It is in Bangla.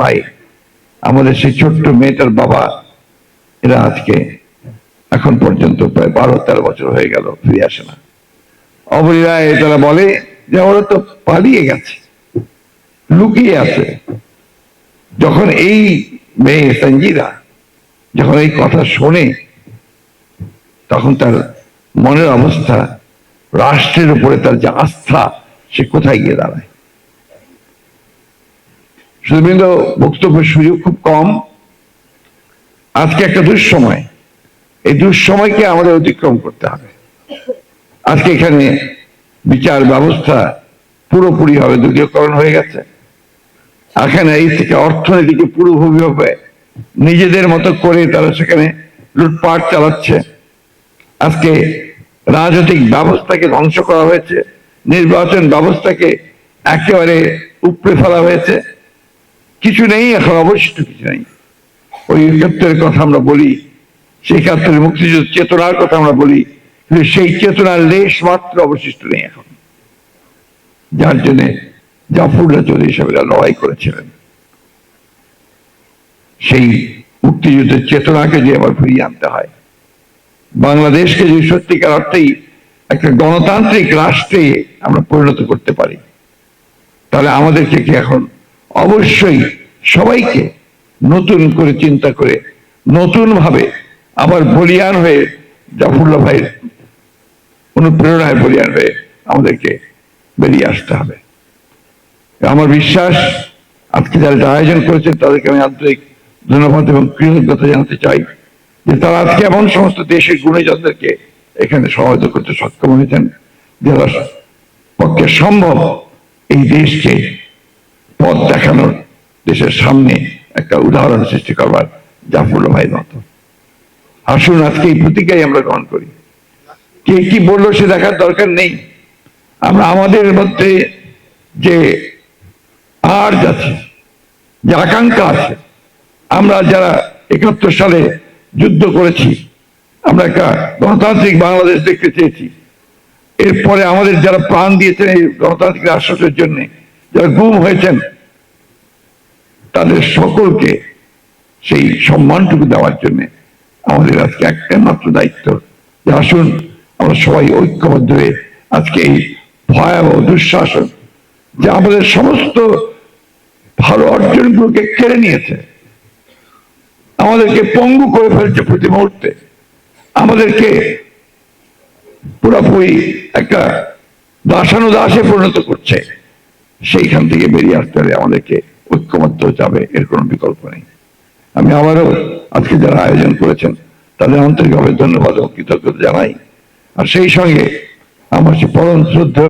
ভাই, আমাদের সেই ছোট্ট মেয়েটার বাবা, এরা আজকে এখন পর্যন্ত প্রায় বারো, তেরো বছর হয়ে গেল, ফিরে আসে না। অবলীলায় তারা বলে যে ওরা তো পালিয়ে গেছে, লুকিয়ে আছে। যখন এই মেয়ে সঞ্জিরা যখন এই কথা শোনে, তখন তার মনের অবস্থা, রাষ্ট্রের উপরে তার যে আস্থা, সে কোথায় গিয়ে দাঁড়ায়? শুধুবৃন্দ বক্তব্যের সুযোগ খুব কম। আজকে একটা দুঃসময়। এই দুঃসময়কে আমাদের অতিক্রম করতে হবে। আজকে এখানে বিচার ব্যবস্থা পুরোপুরি হবে দলীয়করণ হয়ে গেছে। এখানে এই থেকে অর্থনীতিকে পুরোপুরিভাবে নিজেদের মতো করে তারা সেখানে লুটপাট চালাচ্ছে। আজকে রাজনৈতিক ব্যবস্থাকে ধ্বংস করা হয়েছে। নির্বাচন ব্যবস্থাকে একেবারে উপড়ে ফেলা হয়েছে। কিছু নেই, এখন অবশিষ্ট কিছু নেই। ওই একাত্তরের কথা আমরা বলি, সেই একাত্তরের মুক্তিযুদ্ধ চেতনার কথা আমরা বলি সেই চেতনার লেশ মাত্র অবশিষ্ট নেই এখন। যার জন্য জাফরুল্লাহ চৌধুরী সাহেবেরা লড়াই করেছিলেন। সেই মুক্তিযুদ্ধের চেতনাকে যে আবার ফিরিয়ে আনতে হয়। বাংলাদেশকে যদি সত্যিকার অর্থেই একটা গণতান্ত্রিক রাষ্ট্রে আমরা পরিণত করতে পারি, তাহলে আমাদেরকে কি এখন অবশ্যই সবাইকে নতুন করে চিন্তা করে নতুন ভাবে আবার বলিয়ান হয়ে জাফরুল্লাহ ভাইয়ের অনুপ্রেরণায় বলিয়ান হয়ে আমাদেরকে বেরিয়ে আসতে হবে। আমার বিশ্বাস, আজকে যারা আয়োজন করেছেন তাদেরকে আমি আন্তরিক ধন্যবাদ এবং কৃতজ্ঞতা জানাতে চাই যে তারা আজকে এমন সমস্ত দেশের গুণীজনদেরকে এখানে সহায়তা করতে সক্ষম হয়েছেন, যারা পক্ষে সম্ভব এই দেশকে পথ দেখানোর দেশের সামনে একটা উদাহরণ সৃষ্টি করবার জাফরুল্লাহ ভাই মতো। আসুন, আজকে এই প্রতিজ্ঞাই আমরা গ্রহণ করি। কে কি বলল সে দেখার দরকার নেই। আমরা আমাদের মধ্যে যে আর আছে যে আকাঙ্ক্ষা আছে, আমরা যারা একাত্তর সালে যুদ্ধ করেছি, আমরা একটা গণতান্ত্রিক বাংলাদেশ দেখতে চেয়েছি। এরপরে আমাদের যারা প্রাণ দিয়েছেন এই গণতান্ত্রিক রাষ্ট্রের জন্য যারা গুম হয়েছেন, তাদের সকলকে সেই সম্মানটুকু দেওয়ার জন্য আমাদের আজকে একটাই মাত্র দায়িত্ব। যে আসুন, আমরা সবাই ঐক্যবদ্ধ হয়ে আজকে এই ভয়াবহ দুঃশাসন, যে আমাদের সমস্ত ভালো অর্জনগুলোকে কেড়ে নিয়েছে, আমাদেরকে পঙ্গু করে ফেলছে প্রতি মুহূর্তে, আমাদেরকে পুরোপুরি একটা দাসানুদাসে পরিণত করছে। সেইখান থেকে বেরিয়ে আসতে হলে আমাদেরকে ঐক্যমত্য হতে হবে, এর কোনো বিকল্প নেই। আমি আবারও আজকে যারা আয়োজন করেছেন, তাদের আন্তরিকভাবে ধন্যবাদ ও কৃতজ্ঞতা জানাই। আর সেই সঙ্গে আমার সে পরম শ্রদ্ধা